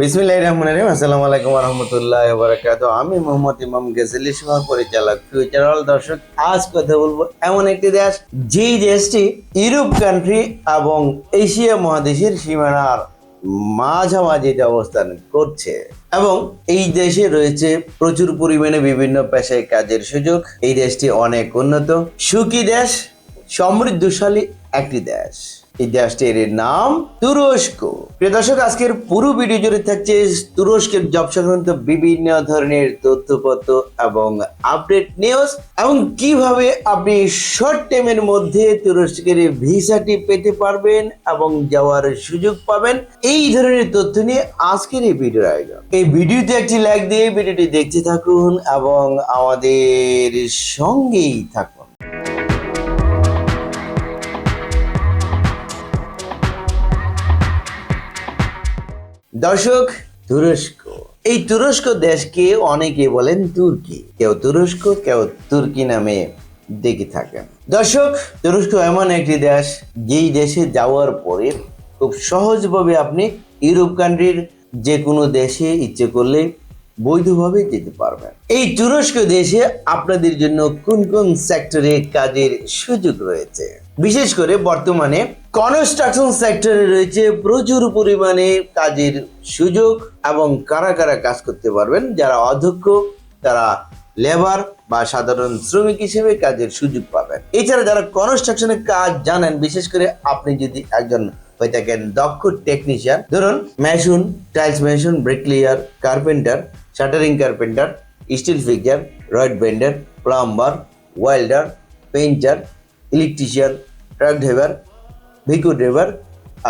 বিসমিল্লাহ রহমান রহিম। আসসালামু আলাইকুম রহমতুল্লাহ বারাকাত আমি মোহাম্মদ ইমাম গেজেলি সহ পরিচালক ফিউচারাল দর্শক। আজ কথা বলব এমন একটি দেশ, যেই দেশটি ইউরোপ কান্ট্রি এবং এশিয়া মহাদেশের সীমানার মাঝামাঝিতে অবস্থান করছে। এবং এই দেশে রয়েছে প্রচুর পরিমাণে বিভিন্ন পেশায় কাজের সুযোগ। এই দেশটি অনেক উন্নত, সুখী দেশ, সমৃদ্ধশালী একটি দেশ। এই দেশটির নাম তুরস্ক। প্রিয় দর্শক, আজকের পুরো ভিডিও জুড়ে থাকছে তুরস্কের জব সংক্রান্ত বিভিন্ন ধরনের তথ্যপত্র এবং আপডেট নিউজ এবং কীভাবে আপনি শর্ট টাইমের মধ্যে তুরস্কের ভিসাটি পেতে পারবেন এবং যাওয়ার সুযোগ পাবেন, এই ধরনের তথ্য নিয়ে আজকের এই ভিডিওর আয়োজন। এই ভিডিওতে একটি লাইক দিয়ে ভিডিওটি দেখতে থাকুন এবং আমাদের সঙ্গেই থাকুন। দর্শক, তুরস্ক। এই তুরস্ক দেশকে অনেকে বলেন তুর্কি। কেউ তুরস্ক, কেউ তুর্কি নামে দেখে থাকেন। দর্শক, তুরস্ক এমন একটি দেশ, যেই দেশে যাওয়ার পরে খুব সহজভাবে আপনি ইউরোপ কান্ট্রির যে কোনো দেশে ইচ্ছে করলে বৈধভাবে যেতে পারবেন। এই তুরস্ক দেশে আপনাদের জন্য কোন কোন সেক্টরে কাজের সুযোগ রয়েছে? বিশেষ করে বর্তমানে কনস্ট্রাকশন সেক্টরে রয়েছে প্রচুর পরিমাণে কাজের সুযোগ এবং কারা কারা কাজ করতে পারবেন, যারা অধ্যক্ষ, তারা লেবার বা সাধারণ শ্রমিক হিসেবে কাজের সুযোগ পাবেন। এছাড়া যারা কনস্ট্রাকশনের কাজ জানেন, বিশেষ করে আপনি যদি একজন হয়ে থাকেন দক্ষ টেকনিশিয়ান ধরুন mason tiles mason bricklayer carpenter shuttering carpenter steel fixer rod bender plumber welder painter electrician truck driver Bhiku driver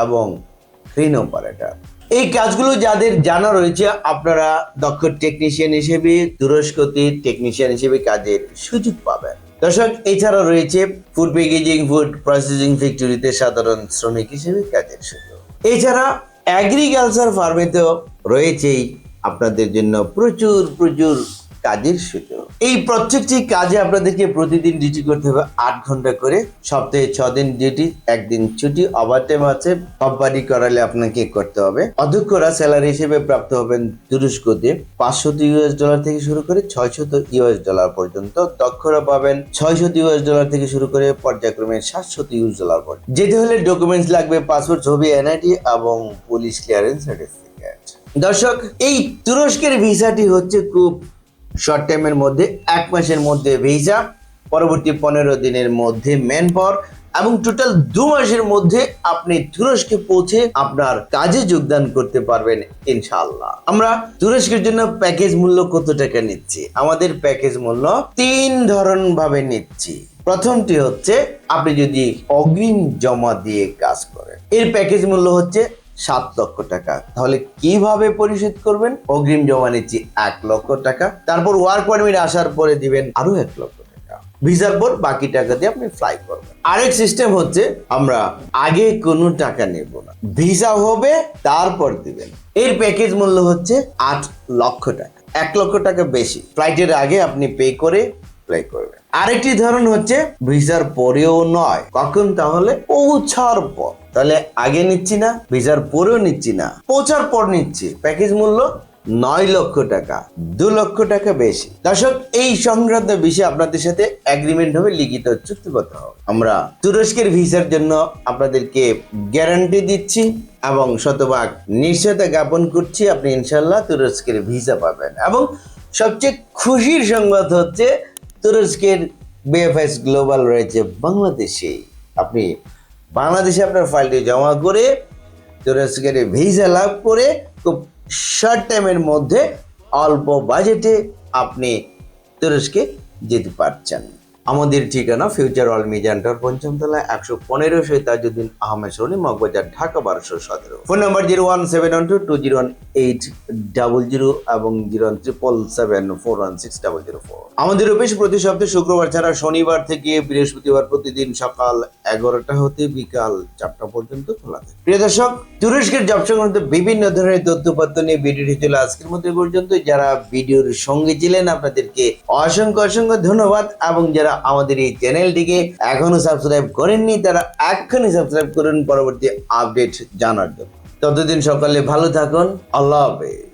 এবং ক্রেন অপারেটর এই কাজগুলো যাদের জানা রয়েছে, আপনারা দক্ষ টেকনিশিয়ান হিসেবে তুরস্কতে টেকনিশিয়ান হিসেবে কাজের সুযোগ পাবেন। দর্শক এছাড়া রয়েছে ফুড প্যাকেজিং ফুড প্রসেসিং ফ্যাক্টরিতে সাধারণ শ্রমিক হিসেবে কাজের সুযোগ। এছাড়া অ্যাগ্রিকালচার ফার্মেতেও রয়েছেই আপনাদের জন্য প্রচুর প্রচুর কাজের সুযোগ। এই প্রত্যেকটি কাজে আপনাদেরকে প্রতিদিন ডিউটি করতে হবে আট ঘণ্টা করে। সপ্তাহে ছ দিন ডিউটি, একদিন ছুটি ওভার টাইম আছে। কোম্পানি করালে আপনাকে করতে হবে। অধ্যক্ষরা স্যালারি হিসেবে প্রাপ্ত হবেন তুরস্কতে পাঁচশত ইউএস ডলার থেকে শুরু করে ছয়শত ইউএস ডলার পর্যন্ত। দক্ষরা পাবেন ছয়শত ইউএস ডলার থেকে শুরু করে পর্যায়ক্রমে সাতশত ইউএস ডলার পর্যন্ত। যেতে হলে ডকুমেন্টস লাগবে পাসপোর্ট ছবি এনআইডি এবং পুলিশ ক্লিয়ারেন্স সার্টিফিকেট দর্শক, এই তুরস্কের ভিসাটি হচ্ছে খুব শর্ট টাইমের মধ্যে, এক মাসের মধ্যে ভিসা পরবর্তী পনেরো দিনের মধ্যে ম্যান পাওয়ার এবং টোটাল দু মাসের মধ্যে আপনি তুরস্কে পৌঁছে আপনার কাজে যোগদান করতে পারবেন ইনশাল্লাহ আমরা তুরস্কের জন্য প্যাকেজ মূল্য কত টাকা নিচ্ছি? আমাদের প্যাকেজ মূল্য তিন ধরন ভাবে নিচ্ছি। প্রথমটি হচ্ছে, আপনি যদি অগ্রিম জমা দিয়ে কাজ করেন। এর প্যাকেজ মূল্য হচ্ছে সাত লক্ষ টাকা। তাহলে কীভাবে পরিশোধ করবেন? অগ্রিম জমা নিচ্ছি এক লক্ষ টাকা। তারপর ওয়ার্ক পারমিট আসার পরে দিবেন আরও এক লক্ষ ভিসার পর বাকি টাকা দিয়ে আপনি ফ্লাই করবেন। আরেক সিস্টেম হচ্ছে আমরা আগে কোনো টাকা নেব না। ভিসা হবে, তারপর দিবেন। এর প্যাকেজ মূল্য হচ্ছে আট লক্ষ টাকা। এক লক্ষ টাকা বেশি। ফ্লাইটের আগে আপনি পে করে ফ্লাই করবেন। আরেকটি ধরন হচ্ছে ভিসার পরেও নয়। কখন? তাহলে পৌঁছার পর। তাহলে আগে নিচ্ছি না, ভিসার পরেও নিচ্ছি না, পৌঁছার পর নিচ্ছি। প্যাকেজ মূল্য নয় লক্ষ টাকা, দু লক্ষ টাকা বেশি। দর্শক, এই সংক্রান্ত বিষয়ে আপনাদের সাথে এগ্রিমেন্ট হবে, লিখিত চুক্তিবদ্ধ হবে। আমরা তুরস্কের ভিসার জন্য আপনাদেরকে গ্যারান্টি দিচ্ছি এবং শতভাগ নিশ্চয়তা জ্ঞাপন করছি। আপনি ইনশাল্লাহ তুরস্কের ভিসা পাবেন। এবং সবচেয়ে খুশির সংবাদ হচ্ছে তুরস্কের বিএফএস গ্লোবাল রয়েছে বাংলাদেশে। আপনি বাংলাদেশে আপনার ফাইলটি জমা করে তুরস্কের ভিসা লাভ করে খুব শর্ট টাইমের মধ্যে অল্প বাজেটে আপনি তুরস্কে যেতে পারছেন। আমাদের ঠিকানা ফিউচার অল মিজান্টার পঞ্চমতলা, একশো পনেরো সৈতাজুদ্দিন আহমেদ সরণি, মগবাজার, ঢাকা, বারোশো সতেরো। Phone number zero one seven one two two zero one eight double zero এবং zero one triple seven four one six double zero four. আমাদের অফিস প্রতি সপ্তাহে শুক্রবার ছাড়া শনিবার থেকে বৃহস্পতিবার প্রতিদিন সকাল এগারোটা হতে বিকাল চারটা পর্যন্ত খোলা থাকে। প্রিয় দর্শক, তুরস্কের জব সংক্রান্ত বিভিন্ন ধরনের তথ্যপত্র নিয়ে ভিডিওটি ছিল আজকের এ পর্যন্ত যারা ভিডিওর সঙ্গে ছিলেন, আপনাদেরকে অসংখ্য অসংখ্য ধন্যবাদ এবং যারা আমাদের এই চ্যানেলটিকে এখনও সাবস্ক্রাইব করেননি, তারা এখনই সাবস্ক্রাইব করুন, পরবর্তী আপডেট জানার জন্য। ততদিন সকালে ভালো থাকুন, আল্লাহ হাফেজ।